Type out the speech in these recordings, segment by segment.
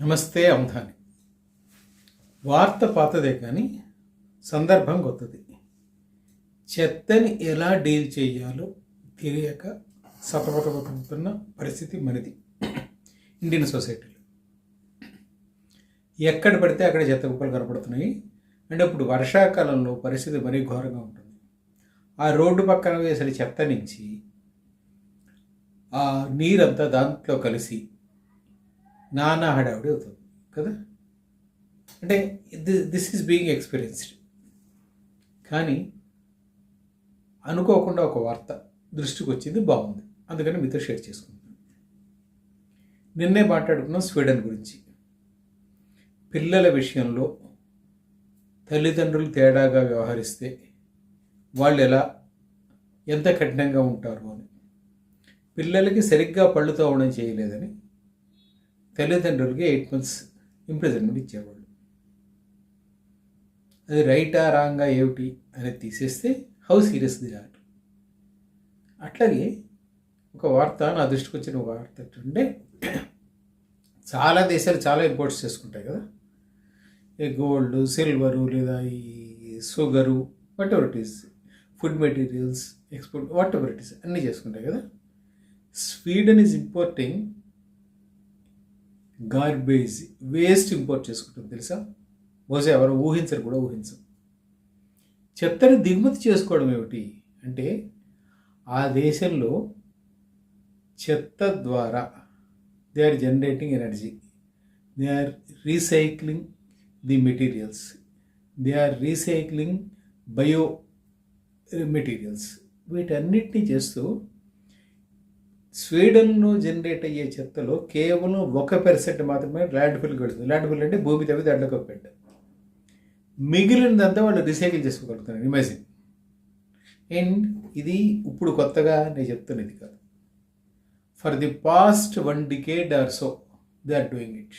నమస్తే అంధాని వార్త పాతదే కానీ సందర్భం కొత్తది. చెత్తని ఎలా డీల్ చేయాలో తెలియక సతమతమవుతున్న పరిస్థితి మనది. ఇండియన్ సొసైటీలో. ఎక్కడ పడితే అక్కడ చెత్త కుప్పలు కనపడుతున్నాయి. అంటే ఇప్పుడు వర్షాకాలంలో పరిస్థితి మరీ ఘోరంగా ఉంటుంది. ఆ రోడ్డు పక్కన వేసిన చెత్త నుంచి ఆ నీరంతా దాంట్లో కలిసి నానా హడావిడి అవుతుంది కదా? అంటే దిస్ ఈజ్ బీయింగ్ ఎక్స్పీరియన్స్డ్ కానీ అనుకోకుండా ఒక వార్త దృష్టికి వచ్చింది బాగుంది. అందుకని మీతో షేర్ చేసుకుంటున్నాను. నిన్నే మాట్లాడుకున్నాం స్వీడన్ గురించి. పిల్లల విషయంలో తల్లిదండ్రులు తేడాగా వ్యవహరిస్తే వాళ్ళు ఎలా ఎంత కఠినంగా ఉంటారు అని. పిల్లలకి సరిగ్గా పళ్ళు తవ్వడం చేయలేదని తల్లిదండ్రులకి ఎయిట్ మంత్స్ ఇంప్రెజన్మెంట్ ఇచ్చేవాళ్ళు. అది రైటా రాంగా ఏమిటి అనేది తీసేస్తే హౌ సీరియస్ ది ఆర్ అట్లాగే ఒక వార్త నా దృష్టికి వచ్చిన ఒక వార్త ఏంటంటే చాలా దేశాలు చాలా ఇంపోర్ట్స్ చేసుకుంటాయి కదా. ఈ గోల్డ్ సిల్వరు లేదా ఈ sugar whatever it is food materials export whatever it is అన్నీ చేసుకుంటాయి కదా. Sweden is importing garbage waste import చేసుకుంటుంది తెలుసా? బహుశా ఎవరు ఊహించరు కూడా ఊహించరు. చెత్తని దిగుమతి చేసుకోవడం ఏమిటి అంటే ఆ దేశంలో చెత్త ద్వారా they are generating energy they are recycling the materials they are recycling bio materials వీటన్నిటినీ చేస్తూ స్వీడన్లో జనరేట్ అయ్యే చెత్తలో కేవలం ఒక పర్సెంట్ మాత్రమే ల్యాండ్ ఫిల్ కడుతుంది ల్యాండ్ ఫిల్ అంటే భూమి తవ్వి దండకు పెట్ట మిగిలినదంతా వాళ్ళు రీసైకిల్ చేసుకోగలుగుతున్నారు. ఇమాజిన్. అండ్ ఇది ఇప్పుడు కొత్తగా నేను చెప్తున్నది కాదు. For the past one decade or so they are doing it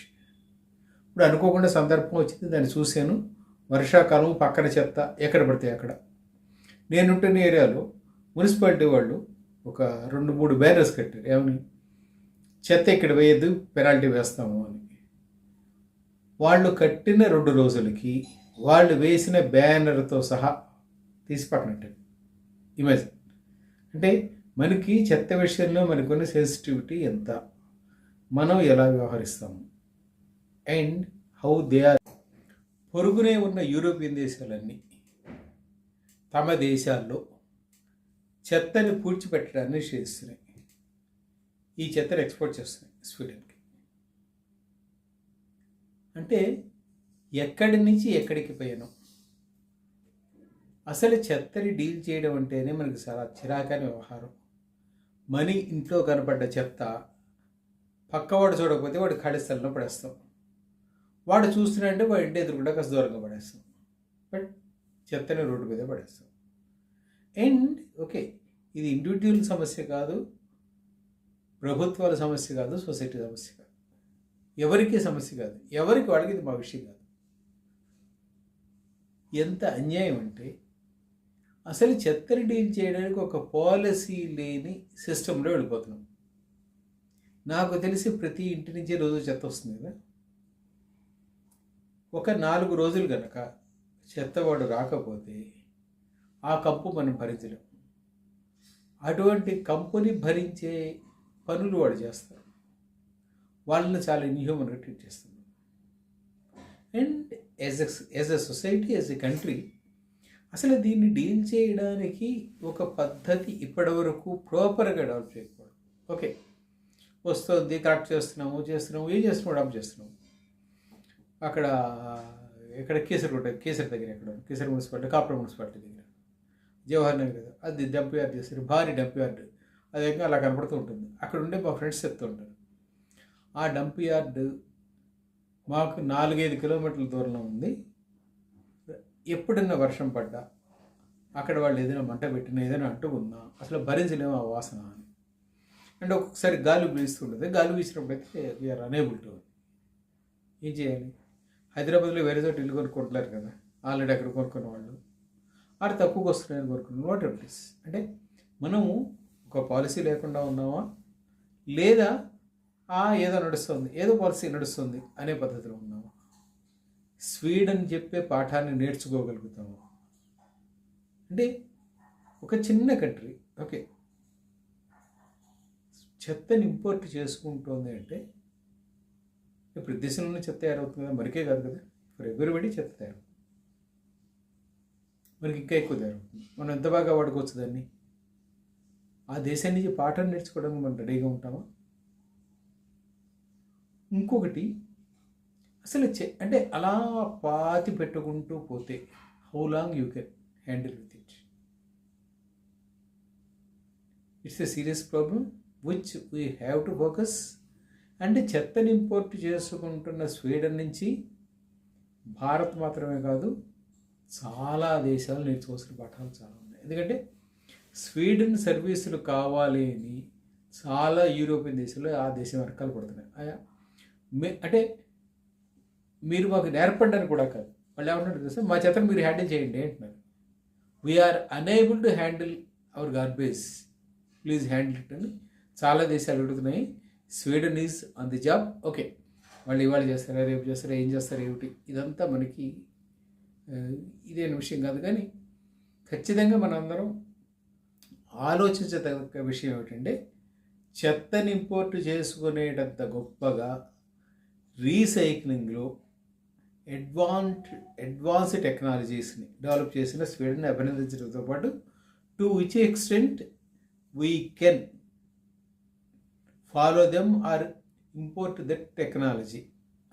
ఇప్పుడు అనుకోకుండా సందర్భం వచ్చింది. దాన్ని చూశాను. వర్షాకాలం పక్కన చెత్త ఎక్కడ పడితే అక్కడ. నేనుంటున్న ఏరియాలో మున్సిపాలిటీ వాళ్ళు ఒక రెండు మూడు బ్యానర్స్ కట్టారు ఏమని? చెత్త ఇక్కడ వేయద్దు పెనాల్టీ వేస్తాము అని. వాళ్ళు కట్టిన రెండు రోజులకి వాళ్ళు వేసిన బ్యానర్తో సహా తీసి పక్కనట్టారు అంటే మనకి చెత్త విషయంలో మనకున్న సెన్సిటివిటీ ఎంత? మనం ఎలా వ్యవహరిస్తాము? అండ్ హౌ దే ఆర్ పొరుగునే ఉన్న యూరోపియన్ దేశాలన్నీ తమ దేశాల్లో చెత్తని పూడ్చిపెట్టడాన్ని చేస్తున్నాయి. ఈ చెత్తను ఎక్స్పోర్ట్ చేస్తున్నాయి స్వీడన్కి. అంటే ఎక్కడి నుంచి ఎక్కడికి పోయాను. అసలు చెత్తని డీల్ చేయడం అంటేనే మనకి చాలా చిరాకైన వ్యవహారం. మనీ ఇంట్లో కనపడ్డ చెత్త పక్కవాడు చూడకపోతే వాడు ఖాళీ స్థలంలో పడేస్తాం. వాడు చూస్తున్నాడంటే వాడు ఇంటి ఎదురుకుండా కాస్త దూరంగా పడేస్తాం. బట్ చెత్తని రోడ్డు మీద పడేస్తాం. అండ్ ఓకే ఇది ఇండివిజువల్ సమస్య కాదు ప్రభుత్వాల సమస్య కాదు సొసైటీ సమస్య కాదు. ఎవరికి సమస్య కాదు. ఎవరికి వాడికి ఇది మా విషయం కాదు. ఎంత అన్యాయం అంటే అసలు చెత్తని డీల్ చేయడానికి ఒక పాలసీ లేని సిస్టంలో వెళ్ళిపోతున్నాం. నాకు తెలిసి ప్రతి ఇంటి నుంచి రోజు చెత్త వస్తుంది కదా. ఒక నాలుగు రోజులు కనుక చెత్తవాడు రాకపోతే ఆ కప్పు మనం భరించలేం. అటువంటి కంపెనీ భరించే పనులు వాడు చేస్తారు. వాళ్ళని చాలా ఇన్హ్యూమన్గా ట్రీట్ చేస్తుంది. And as a as a society as a country అసలు దీన్ని డీల్ చేయడానికి ఒక పద్ధతి ఇప్పటివరకు ప్రాపర్గా డెవలప్ చేయకపోవడం ఓకే. వస్తుంది కరెక్ట్ చేస్తున్నాము చేస్తున్నాము ఏం చేస్తున్నాము డెవలప్ చేస్తున్నాము. అక్కడ ఇక్కడ కేసరి కొట్ట కేసరి దగ్గర ఎక్కడ? కేసరి మున్సిపాలిటీ కాపురం మున్సిపాలిటీ దగ్గర. జవహర్ నగర్ అది డంప్ యార్డ్ చేస్తారు భారీ డంప్ యార్డ్. అది ఇంకా అలా కనపడుతూ ఉంటుంది. అక్కడ ఉండే మా ఫ్రెండ్స్ చెప్తూ ఉంటారు. ఆ డంప్ యార్డ్ మాకు నాలుగైదు కిలోమీటర్ల దూరంలో ఉంది. ఎప్పుడన్నా వర్షం పడ్డా అక్కడ వాళ్ళు ఏదైనా మంట పెట్టినా ఏదైనా అంటుకున్నా అసలు భరించలేము ఆ వాసన అని. అండ్ ఒక్కొక్కసారి గాలి వీస్తుంటుంది గాలి వీసినప్పుడు అయితే వీఆర్ అనేబుల్ టు ఏం చేయాలి? హైదరాబాద్లో వేరే చోట ఇల్లు కొనుక్కుంటున్నారు కదా. ఆల్రెడీ అక్కడ కొనుక్కున్న వాళ్ళు. అటు తక్కువకి వస్తున్నాయని కోరుకున్నాను వాట్ ఎవర్ ఇస్ అంటే మనము ఒక పాలసీ లేకుండా ఉన్నామా? లేదా ఆ ఏదో నడుస్తుంది ఏదో పాలసీ నడుస్తుంది అనే పద్ధతిలో ఉన్నాము? స్వీడన్ చెప్పే పాఠాన్ని నేర్చుకోగలుగుతాము? అంటే ఒక చిన్న కంట్రీ ఓకే చెత్తని ఇంపోర్ట్ చేసుకుంటుంది అంటే ఇప్పుడు దేశంలోనే చెత్త తయారవుతుంది కదా మరికే కాదు కదా. ఇప్పుడు ఎవ్రీబడి చెత్త తయారవుతుంది. మనకి ఇంకా ఎక్కువ జరుగుతుంది మనం ఎంత బాగా వాడుకోవచ్చు దాన్ని? ఆ దేశం నుంచి పాఠం నేర్చుకోవడానికి మనం రెడీగా ఉంటామా? ఇంకొకటి అసలు చె అంటే అలా పాతి పెట్టుకుంటూ పోతే how long you can handle with it it's a serious problem which we have to focus అంటే చెత్తని ఇంపోర్ట్ చేసుకుంటున్న స్వీడన్ నుంచి భారత్ మాత్రమే కాదు చాలా దేశాలు నేర్చుకోవాల్సిన పాఠాలు చాలా ఉన్నాయి. ఎందుకంటే స్వీడన్ సర్వీసులు కావాలి అని చాలా యూరోపియన్ దేశాల్లో ఆ దేశం వెనకాల పడుతున్నాయి. ఆయా- మే- అంటే మీరు మాకు నేర్పండి కూడా కాదు. వాళ్ళు ఏమంటారు తెలుసా? మా చేత మీరు హ్యాండిల్ చేయండి అంటున్నారు. We are unable to handle our garbage please handle it అని చాలా దేశాలు అడుగుతున్నాయి. Sweden is on the job okay వాళ్ళు ఇవాళ చేస్తారా? రేపు చేస్తారా? ఏం చేస్తారా? ఏమిటి? ఇదంతా మనకి ఇదేన విషయం కాదు. కానీ ఖచ్చితంగా మనందరం ఆలోచించదగ్గ విషయం ఏమిటంటే చెత్తని ఇంపోర్ట్ చేసుకునేటంత గొప్పగా రీసైక్లింగ్లో అడ్వాన్స్ అడ్వాన్స్ టెక్నాలజీస్ని డెవలప్ చేసిన స్వీడన్ని అభినందించడంతో పాటు to which extent we can follow them or import that technology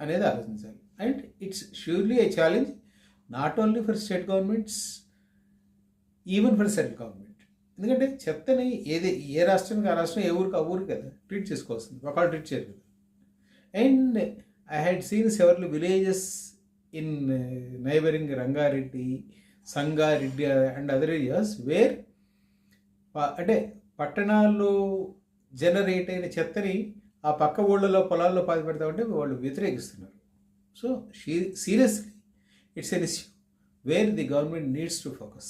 అనేది ఆలోచించాలి. And it's surely a challenge not only for state governments even for central government ఎందుకంటే చెత్తని ఏది ఏ రాష్ట్రానికి ఆ రాష్ట్రం ఏ ఊరికి ఆ ఊరికి కదా ట్రీట్ చేసుకోవాల్సింది. ఒకళ్ళు ట్రీట్ చేయరు కదా. And I had seen several villages in neighbouring Rangareddy Sangareddy and other areas where అంటే పట్టణాల్లో జనరేట్ అయిన చెత్తని ఆ పక్క ఊళ్ళలో పొలాల్లో పాతి పెడతామంటే వాళ్ళు వ్యతిరేకిస్తున్నారు. So seriously it's an issue where the government needs to focus.